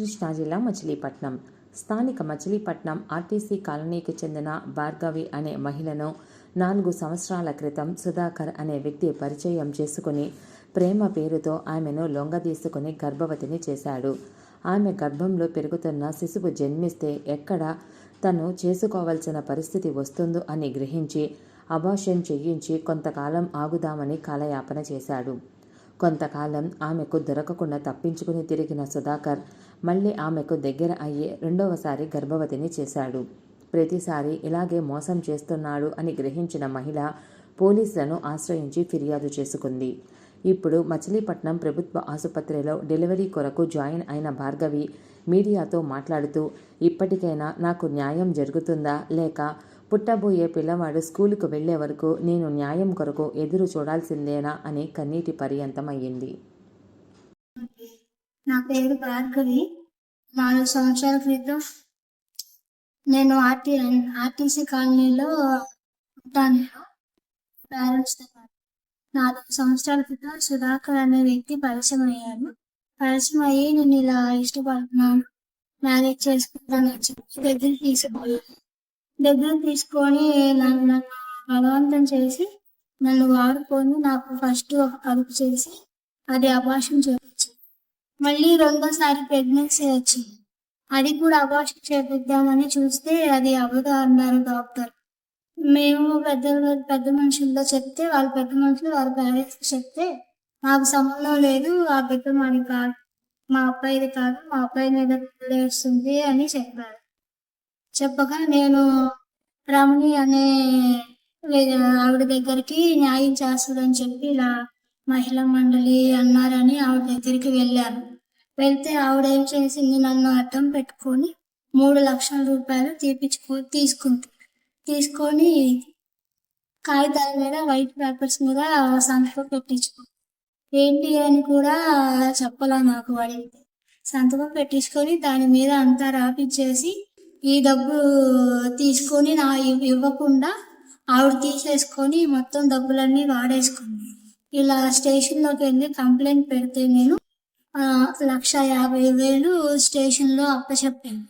కృష్ణా జిల్లా మచిలీపట్నం. స్థానిక మచిలీపట్నం ఆర్టీసీ కాలనీకి చెందిన భార్గవి అనే మహిళను నాలుగు సంవత్సరాల క్రితం సుధాకర్ అనే వ్యక్తి పరిచయం చేసుకుని ప్రేమ పేరుతో ఆమెను లొంగదీసుకుని గర్భవతిని చేశాడు. ఆమె గర్భంలో పెరుగుతున్న శిశువు జన్మిస్తే ఎక్కడ తను చేసుకోవాల్సిన పరిస్థితి వస్తుందో అని గ్రహించి అబాషన్ చేయించి కొంతకాలం ఆగుదామని కాలయాపన చేశాడు. కొంతకాలం ఆమెకు దొరకకుండా తప్పించుకుని తిరిగిన సుధాకర్ మళ్ళీ ఆమెకు దగ్గర అయ్యి రెండవసారి గర్భవతిని చేశాడు. ప్రతిసారి ఇలాగే మోసం చేస్తున్నాడు అని గ్రహించిన మహిళ పోలీసులను ఆశ్రయించి ఫిర్యాదు చేసుకుంది. ఇప్పుడు మచిలీపట్నం ప్రభుత్వ ఆసుపత్రిలో డెలివరీ కొరకు జాయిన్ అయిన భార్గవి మీడియాతో మాట్లాడుతూ ఇప్పటికైనా నాకు న్యాయం జరుగుతుందా? లేక పుట్టబోయే పిల్లవాడు స్కూలుకు వెళ్ళే వరకు నేను న్యాయం కొరకు ఎదురు చూడాల్సిందేనా? అని కన్నీటి పర్యంతం అయ్యింది నా పేరు భార్గవి. నాలుగు సంవత్సరాల క్రితం నేను ఆర్టీ ఆర్టీసీ కాలనీలో ఉంటాను నేను. పేరెంట్స్తో పాటు నాలుగు సంవత్సరాల క్రితం సుధాకర్ అనే వ్యక్తి పరిచయం అయ్యాను పరిచయం అయ్యి నేను ఇలా ఇష్టపడుతున్నాను. మ్యారేజ్ చేసుకుంటానని చెప్పి దగ్గర తీసుకుపోయాను దగ్గర తీసుకొని నన్ను నన్ను బలవంతం చేసి నన్ను వాడుకొని నాకు ఫస్ట్ ఒక కలుపు చేసి అది అభాషం చేయించింది మళ్ళీ రెండోసారి ప్రెగ్నెన్సీ వచ్చింది. అది కూడా అబార్షన్ చేపిద్దామని చూస్తే అది అవ్వదు అన్నారు డాక్టర్ మేము పెద్ద పెద్ద మనుషులతో చెప్తే వాళ్ళ పెద్ద మనుషులు వాళ్ళ పేరెంట్స్ చెప్తే మాకు సంబంధం లేదు ఆ బిడ్డ మాది కాదు మా అబ్బాయిది కాదు మా అబ్బాయి మీద వేస్తుంది అని చెప్పారు. చెప్పగా నేను రమణి అనే ఆవిడ దగ్గరికి న్యాయం చేస్తుందని చెప్పి ఇలా మహిళా మండలి అన్నారని ఆవిడ దగ్గరికి వెళ్ళాను. వెళ్తే ఆవిడ ఏం చేసింది? నన్ను అడ్డం పెట్టుకొని మూడు లక్షల రూపాయలు తీపించుకో తీసుకుంది. తీసుకొని కాగితాల మీద వైట్ పేపర్స్ మీద సంతకం పెట్టించుకో ఏంటి అని కూడా చెప్పాలా నాకు అడిగితే. సంతకం పెట్టించుకొని దాని మీద అంతా రాపిచ్చేసి ఈ డబ్బు తీసుకొని నా ఇవ్వకుండా ఆవిడ తీసేసుకొని మొత్తం డబ్బులన్నీ వాడేసుకుంది. ఇలా స్టేషన్లోకి వెళ్ళి కంప్లైంట్ పెడితే నేను లక్ష యాభై వేలు స్టేషన్లో అప్పచెప్పాను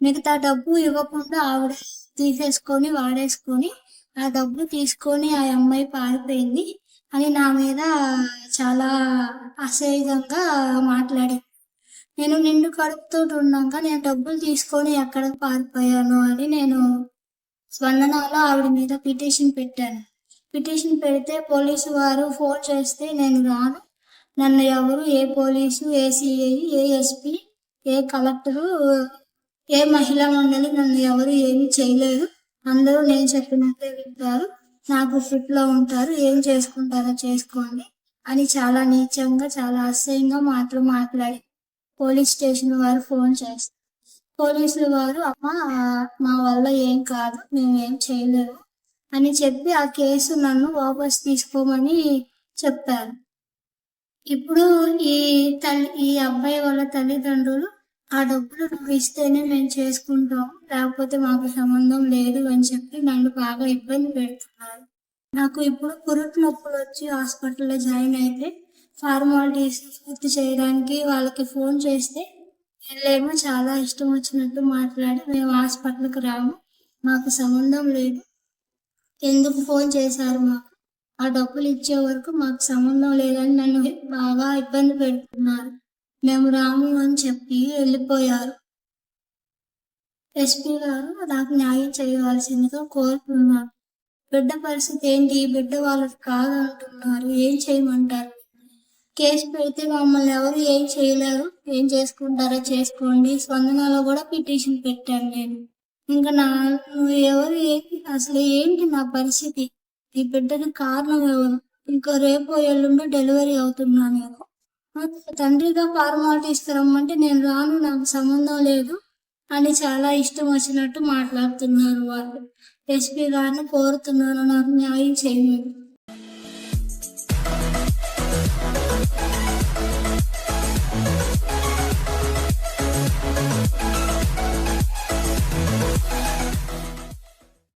మిగతా డబ్బు ఇవ్వకుండా ఆవిడ తీసేసుకొని వాడేసుకొని ఆ డబ్బు తీసుకొని ఆ అమ్మాయి పారిపోయింది అని నా మీద చాలా అసహ్యంగా మాట్లాడింది. నేను నిండు కడుపుతో ఉన్నాక నేను డబ్బులు తీసుకొని ఎక్కడికి పారిపోయాను అని నేను స్పందనలో ఆవిడ మీద పిటిషన్ పెట్టాను. పిటిషన్ పెడితే పోలీసు వారు ఫోన్ చేస్తే నేను రాను. నన్ను ఎవరు ఏ పోలీసు ఏ సిఐ ఏ ఎస్పీ ఏ కలెక్టరు ఏ మహిళా మండలి నన్ను ఎవరు ఏమీ చేయలేదు. అందరూ నేను చెప్పినట్టే వింటారు. నాకు ఫిట్లో ఉంటారు. ఏం చేసుకుంటారో చేసుకోండి అని చాలా నీచంగా చాలా అసహ్యంగా మాటలు మాట్లాడి పోలీస్ స్టేషన్ వారు ఫోన్ చేస్తారు. పోలీసులు వారు అమ్మ మా వల్ల ఏం కాదు మేము ఏం చేయలేము అని చెప్పి ఆ కేసు నన్ను వాపస్ తీసుకోమని చెప్పారు. ఇప్పుడు ఈ తల్లి ఈ అబ్బాయి వాళ్ళ తల్లిదండ్రులు ఆ డబ్బులు నువ్వు ఇస్తేనే మేము చేసుకుంటాం. లేకపోతే మాకు సంబంధం లేదు అని చెప్పి నన్ను బాగా ఇబ్బంది పెడుతున్నారు. నాకు ఇప్పుడు పురుటి నొప్పులు వచ్చి హాస్పిటల్లో జాయిన్ అయితే ఫార్మాలిటీస్ పూర్తి చేయడానికి వాళ్ళకి ఫోన్ చేస్తే వెళ్ళేమో చాలా ఇష్టం వచ్చినట్టు మాట్లాడి మేము హాస్పిటల్కి రాము. మాకు సంబంధం లేదు. ఎందుకు ఫోన్ చేశారు మాకు? ఆ డబ్బులు ఇచ్చే వరకు మాకు సంబంధం లేదని నన్ను బాగా ఇబ్బంది పెడుతున్నారు. మేము రాము అని చెప్పి వెళ్ళిపోయారు. ఎస్పీ గారు నాకు న్యాయం చేయవలసిందిగా కోరుతున్నారు. బిడ్డ పరిస్థితి ఏంటి? బిడ్డ వాళ్ళకి కాదంటున్నారు. ఏం చేయమంటారు? కేసు పెడితే మమ్మల్ని ఎవరు ఏం చేయలేరు? ఏం చేసుకుంటారో చేసుకోండి. స్పందనలో కూడా పిటిషన్ పెట్టాను నేను. ఇంకా నా నువ్వు ఎవరు ఏంటి అసలు ఏంటి నా పరిస్థితి? ఈ బిడ్డకి కారణం ఎవరు? ఇంకా రేపు ఎల్లుండి డెలివరీ అవుతున్నాను నేను. తండ్రిగా ఫార్మాలిటీస్ రమ్మంటే నేను రాను నాకు సంబంధం లేదు అని చాలా ఇష్టం వచ్చినట్టు మాట్లాడుతున్నారు వాళ్ళు. ఎస్పీ గారిని కోరుతున్నాను నాకు న్యాయం చేయమని